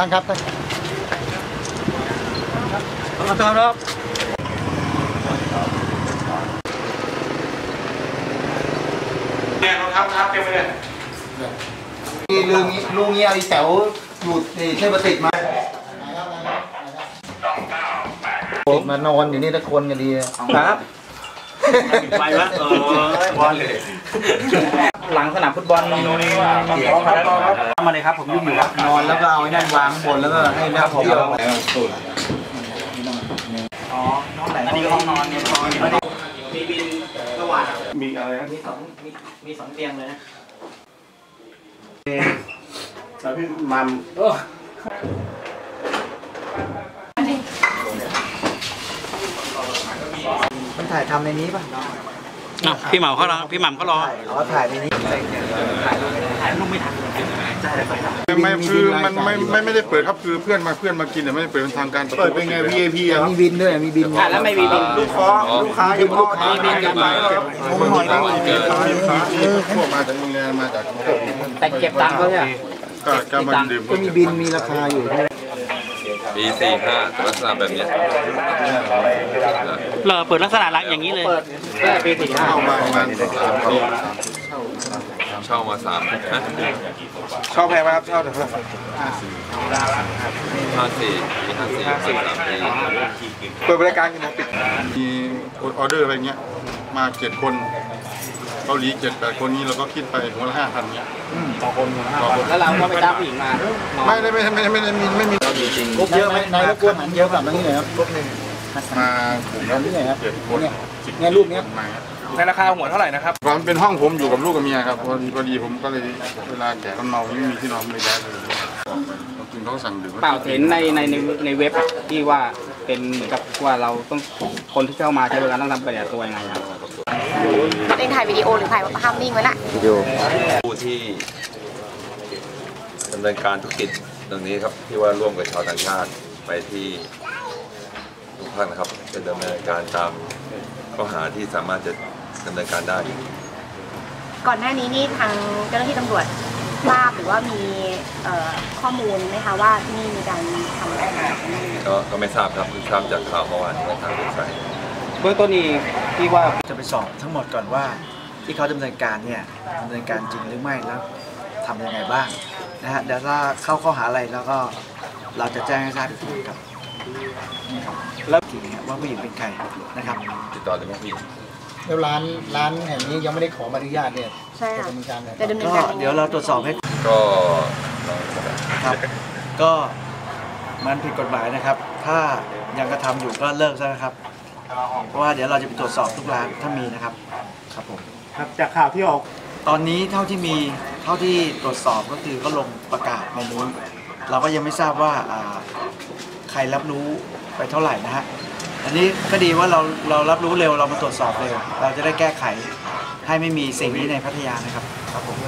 ตั้งครับตั้งขอโทษครับเนี่ยรองเท้าครับเต็มไปเลยมีลุงลุงเงี้ยไอ้แต๋วอยู่ในเทพติดมาติดมานอนอยู่นี่ตะคนกันดีครับไปวะเออบอลเลย หลังสนามฟุตบอลมาเลยครับผมยุ่งอยู่ครับนอนแล้วก็เอาไอ้นั่นวางข้างบนแล้วก็ให้นักท่องเที่ยวอ๋อห้องไหนอันนี้ก็ห้องนอนเนี่ยนอนมีบินระหว่างมีอะไรมีสองมีมีสองเตียงเลยนะแล้วพี่มัมมันถ่ายทำในนี้ป่ะ อะพี่หม่ำเขารอพี่หม่ำเขารออ๋อถ่ายในนี้ถ่ายรูปไม่ทันไม่คือมันไม่ไม่ไม่ได้เปิดครับคือเพื่อนมาเพื่อนมากินแต่ไม่ได้เปิดเป็นทางการเปิดเป็นไง VIP ครับมีบินด้วยมีบินอะแล้วไม่มีบินลูกค้าลูกค้าอยู่ลูกค้ามีกันไปครับผมหน่อยได้พวกมาจากโรงแรมมาจากแต่เก็บตังค์เขาเนี่ยก็ก็มาดื่มก็มีบินมีราคาอยู่ ปีสี่ห้าลักษณะแบบเนี้ยเลอเปิดลักษณะรักอย่างนี้เลย เปิดได้ปีสี่ห้าเข้ามาประมาณสามปีเช่ามาสามฮะเช่าแพงไหมครับเช่าเถอะห้าสี่ปีห้าสี่ห้าสามปีเปิดบริการกี่โมงปิดมีออเดอร์อะไรเงี้ยมาเจ็ดคน เกาหลีเจ็ดแปดคนนี้เราก็คิดไปหัวละห้าพันเงี้ยต่อคนต่อคนแล้วเราก็ไปจ้างผู้หญิงมาไม่ได้ไม่ไม่ไม่ไม่ไม่ไม่มีกบเยอะไหมนายรบกวนหันเยอะแบบนี้หน่อยครับกบหนึ่งมากลุ่มแบบนี้หน่อยครับเจ็ดคนเนี่ยเนี่ยรูปเนี้ยมาในราคาหัวเท่าไหร่นะครับตอนเป็นห้องผมอยู่กับลูกกับเมียครับพอดีพอดีผมก็เลยเวลาแขกมันเมาไม่มีที่นอนเลยย้ายเลยจริงเขาสั่งดื่มเปล่าเห็นในในในในเว็บอะที่ว่าเป็นเหมือนกับว่าเราต้องคนที่เข้ามาใช้บริการต้องทำปฏิบัติตัวยังไงครับ เล่นถ่ายวิดีโอหรือถ่ายภาพนิ่งไว้ละผู้ที่ดำเนินการธุรกิจตรงนี้ครับที่ว่าร่วมกับชาวต่างชาติไปที่ทุกภาคนะครับจะดำเนินการตามข้อหาที่สามารถจะดำเนินการได้ ก่อนหน้านี้นี่ทางเจ้าหน้าที่ตำรวจทราบหรือว่ามีเอ่อข้อมูลไหมคะว่าที่นี่มีการทำอะไรแบบนี้ก็ก็ไม่ทราบครับเพิ่งทราบจากข่าวเมื่อวานของทางเว็บไซต์ เบื้องต้นนี้ที่ว่าจะไปสอบทั้งหมดก่อนว่า ที่เขาดำเนินการเนี่ยดำเนินการจริงหรือไม่แล้วทำยังไงบ้างนะฮะเดี๋ยวถ้าเข้าข้อหาอะไรแล้วก็เราจะแจ้งให้ทราบอีกทีครับนะครับแล้วทีนี้ว่าผู้หญิงเป็นใครนะครับ ติดต่อได้ไหมพี่แล้วร้านร้านแห่งนี้ยังไม่ได้ขอใบอนุญาตเนี่ยใช่จะค่ะดำเนินการเลยจะดำเนินก็การยังไงเดี๋ยวเราตรวจสอบให้ก็ครับก็มันผิดกฎหมายนะครับ ถ้ายังกระทำอยู่ก็เลิกซะนะครับ เพราะว่าเดี๋ยวเราจะไปตรวจสอบทุกร้านถ้ามีนะครับครับผมครับจากข่าวที่ออก ตอนนี้เท่าที่มีเท่าที่ตรวจสอบก็คือก็ลงประกาศในนี้เราก็ยังไม่ทราบว่าอ่าใครรับรู้ไปเท่าไหร่นะฮะอันนี้ก็ดีว่าเราเรารับรู้เร็วเรามาตรวจสอบเร็วเราจะได้แก้ไขให้ไม่มีสิ่งนี้ในพัทยานะครับครับผม